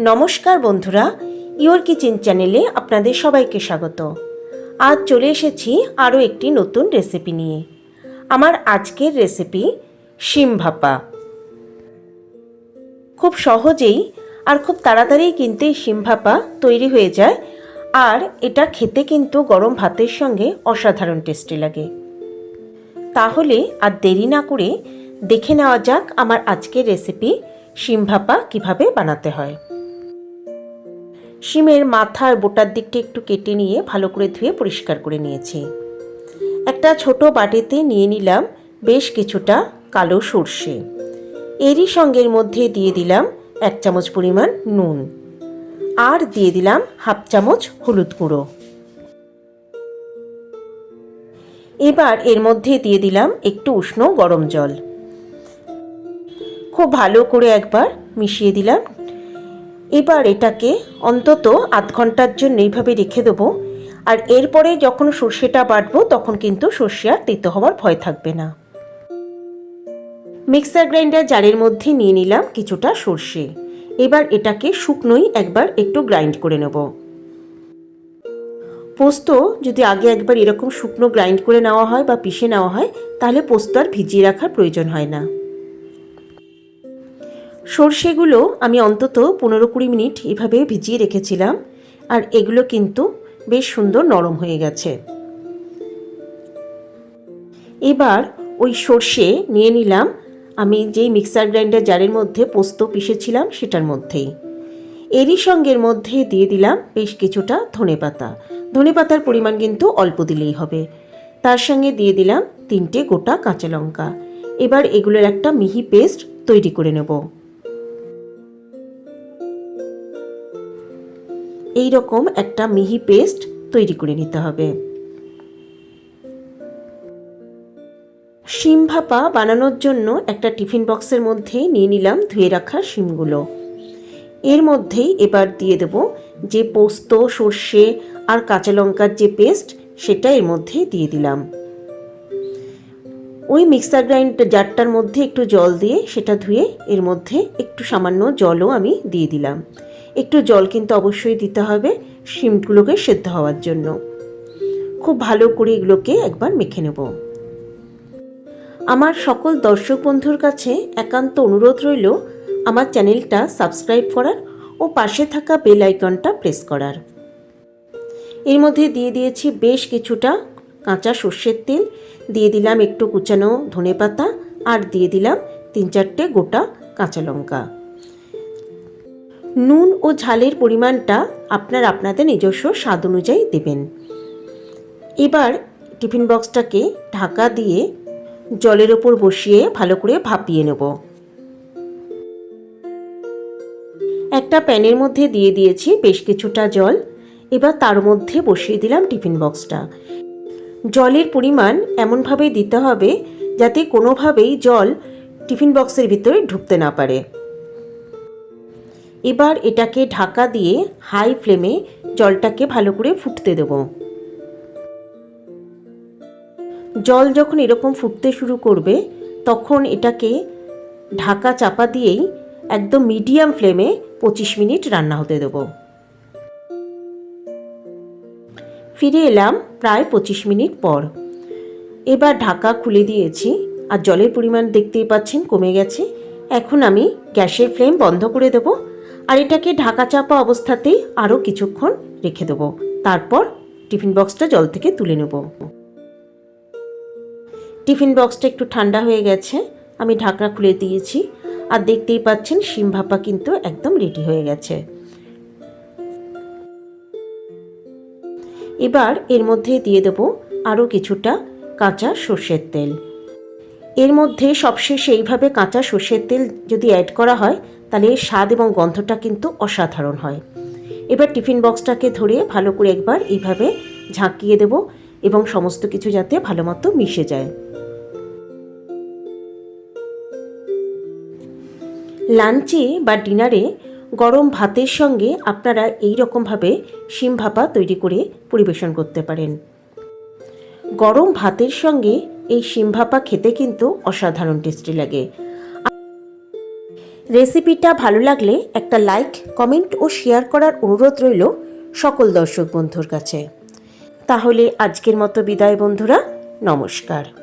নমস্কার বন্ধুরা, your kitchen চ্যানেলে আপনাদের সবাইকে স্বাগত। আজ চলে এসেছি আরও একটি নতুন রেসিপি নিয়ে। আমার আজকের রেসিপি শিম ভাপা। খুব সহজেই আর খুব তাড়াতাড়ি কিন্তু এই শিম ভাপা তৈরি হয়ে যায়, আর এটা খেতে কিন্তু গরম ভাতের সঙ্গে অসাধারণ টেস্টি লাগে। তাহলে আর দেরি না করে দেখে নেওয়া যাক আমার আজকের রেসিপি শিম ভাপা কীভাবে বানাতে হয়। শিমের মাথার বোটার দিকটা একটু কেটে নিয়ে ভালো করে ধুয়ে পরিষ্কার করে নিয়েছি। একটা ছোট বাটিতে নিয়ে নিলাম বেশ কিছুটা কালো সর্ষে। এরই সঙ্গের মধ্যে দিয়ে দিলাম এক চামচ পরিমাণ নুন। আর দিয়ে দিলাম হাফ চামচ হলুদ গুঁড়ো। এবার এর মধ্যে দিয়ে দিলাম একটু উষ্ণ গরম জল। খুব ভালো করে একবার মিশিয়ে দিলাম এবার এটাকে অন্তত আধ ঘণ্টার জন্য এইভাবে রেখে দেবো। আর এরপরে যখন সর্ষেটা বাটবো, তখন কিন্তু সর্ষে আর তেতো হওয়ার ভয় থাকবে না। মিক্সার গ্রাইন্ডার জারের মধ্যে নিয়ে নিলাম কিছুটা সর্ষে। এবার এটাকে শুকনোই একবার একটু গ্রাইন্ড করে নেব। পোস্ত যদি আগে একবার এরকম শুকনো গ্রাইন্ড করে নেওয়া হয় বা পিষে নেওয়া হয়, তাহলে পোস্ত আর ভিজিয়ে রাখার প্রয়োজন হয় না। সর্ষেগুলো আমি অন্তত পনেরো কুড়ি মিনিট এভাবে ভিজিয়ে রেখেছিলাম, আর এগুলো কিন্তু বেশ সুন্দর নরম হয়ে গেছে। এবার ওই সর্ষে নিয়ে নিলাম, আমি যেই মিক্সার গ্রাইন্ডার জারের মধ্যে পোস্ত পিষেছিলাম সেটার মধ্যেই। এরই সঙ্গের মধ্যে দিয়ে দিলাম বেশ কিছুটা ধনে পাতা। ধনে পাতার পরিমাণ কিন্তু অল্প দিলেই হবে। তার সঙ্গে দিয়ে দিলাম তিনটে গোটা কাঁচা লঙ্কা। এবার এগুলোর একটা মিহি পেস্ট তৈরি করে নেব। এই রকম একটা মিহি পেস্ট তৈরি করে নিতে হবে। শিম ভাপা বানানোর জন্য একটা টিফিন বক্সের মধ্যে নিয়ে নিলাম ধুয়ে রাখা শিমগুলো। এর মধ্যেই এবার দিয়ে দেব যে পোস্ত, সর্ষে আর কাঁচা লঙ্কার যে পেস্ট, সেটা এর মধ্যে দিয়ে দিলাম। ওই মিক্সার গ্রাইন্ড জারটার মধ্যে একটু জল দিয়ে সেটা ধুয়ে এর মধ্যে একটু সামান্য জলও আমি দিয়ে দিলাম। একটু জল কিন্তু অবশ্যই দিতে হবে, শিমগুলোকে সেদ্ধ হওয়ার জন্য। খুব ভালো করে এগুলোকে একবার মেখে নেব। আমার সকল দর্শক বন্ধুর কাছে একান্ত অনুরোধ রইল, আমার চ্যানেলটা সাবস্ক্রাইব করার ও পাশে থাকা বেল আইকনটা প্রেস করার। এর মধ্যে দিয়ে দিয়েছি বেশ কিছুটা কাঁচা সর্ষের তেল, দিয়ে দিলাম একটু কুচানো ধনে পাতা আর দিয়ে দিলাম তিন চারটে গোটা কাঁচা লঙ্কা। নুন ও ঝালের পরিমাণটা আপনার আপনাদের নিজস্ব স্বাদ অনুযায়ী দেবেন। এবার টিফিন বক্সটাকে ঢাকা দিয়ে জলের ওপর বসিয়ে ভালো করে ভাপিয়ে নেব। একটা প্যানের মধ্যে দিয়ে দিয়েছি বেশ কিছুটা জল। এবার তার মধ্যে বসিয়ে দিলাম টিফিন বক্সটা। জলের পরিমাণ এমনভাবে দিতে হবে যাতে কোনোভাবেই জল টিফিন বক্সের ভিতরে ঢুকতে না পারে। এবার এটাকে ঢাকা দিয়ে হাই ফ্লেমে জলটাকে ভালো করে ফুটতে দেব। জল যখন এরকম ফুটতে শুরু করবে, তখন এটাকে ঢাকা চাপা দিয়েই একদম মিডিয়াম ফ্লেমে পঁচিশ মিনিট রান্না হতে দেব। ফিরে এলাম প্রায় পঁচিশ মিনিট পর। এবার ঢাকা খুলে দিয়েছি আর জলের পরিমাণ দেখতেই পাচ্ছেন কমে গেছে। এখন আমি গ্যাসের ফ্লেম বন্ধ করে দেবো আর এটাকে ঢাকা চাপা অবস্থাতেই আরও কিছুক্ষণ রেখে দেবো। তারপর টিফিন বক্সটা জল থেকে তুলে নেব। টিফিন বক্সটা একটু ঠান্ডা হয়ে গেছে, আমি ঢাকনা খুলে দিয়েছি, আর দেখতেই পাচ্ছেন শিম ভাপা কিন্তু একদম রেডি হয়ে গেছে। এবার এর মধ্যে দিয়ে দেব আরও কিছুটা কাঁচা সর্ষের তেল। এর মধ্যে সবশেষে এইভাবে কাঁচা সর্ষের তেল যদি অ্যাড করা হয় তাহলে স্বাদ এবং গন্ধটা কিন্তু অসাধারণ হয়। এবার টিফিন বক্সটাকে ধরে ভালো করে একবার এইভাবে ঝাঁকিয়ে দেব এবং সমস্ত কিছু যাতে ভালো মতো মিশে যায়। লাঞ্চে বা ডিনারে গরম ভাতের সঙ্গে আপনারা এই রকমভাবে শিম ভাপা তৈরি করে পরিবেশন করতে পারেন। গরম ভাতের সঙ্গে এই শিম ভাপা খেতে কিন্তু অসাধারণ টেস্টি লাগে। রেসিপিটা ভালো লাগলে একটা লাইক, কমেন্ট ও শেয়ার করার অনুরোধ রইল সকল দর্শক বন্ধুর কাছে। তাহলে আজকের মতো বিদায় বন্ধুরা, নমস্কার।